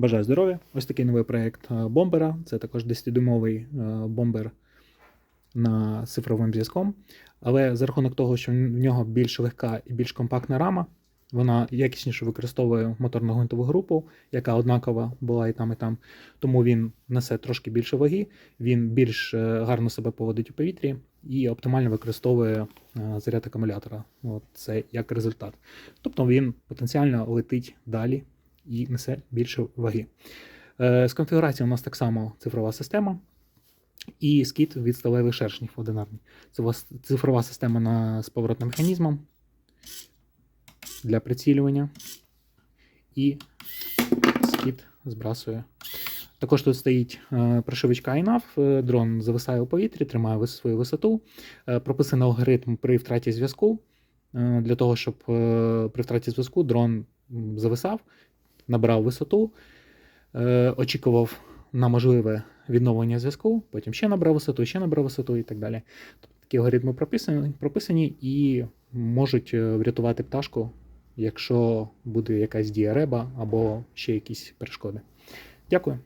Бажаю здоров'я. Ось такий новий проєкт е, бомбера. Це також 10-дюймовий е, бомбер на цифровим зв'язком. Але за рахунок того, що в нього більш легка і більш компактна рама, вона якісніше використовує моторну гвинтову групу, яка однакова була і там, і там. Тому він несе трошки більше ваги, він більш е, гарно себе поводить у повітрі і оптимально використовує заряд акумулятора. От це як результат. Тобто він потенціально летить далі і несе більше ваги. Е, З конфігурацією у нас так само цифрова система і скіт від сталевих шершнів одинарний. Це у вас цифрова система на, з поворотним механізмом для прицілювання і скіт збрасує. Також тут стоїть е, прошивочка INAV, е, дрон зависає у повітрі, тримає свою висоту. Прописаний алгоритм при втраті зв'язку. Для того, щоб при втраті зв'язку дрон зависав, набрав висоту, е, очікував на можливе відновлення зв'язку, потім ще набрав висоту, ще набрав висоту і так далі. Тобто такі алгоритми прописані, прописані і можуть е, врятувати пташку, якщо буде якась дія реба або ще якісь перешкоди. Дякую.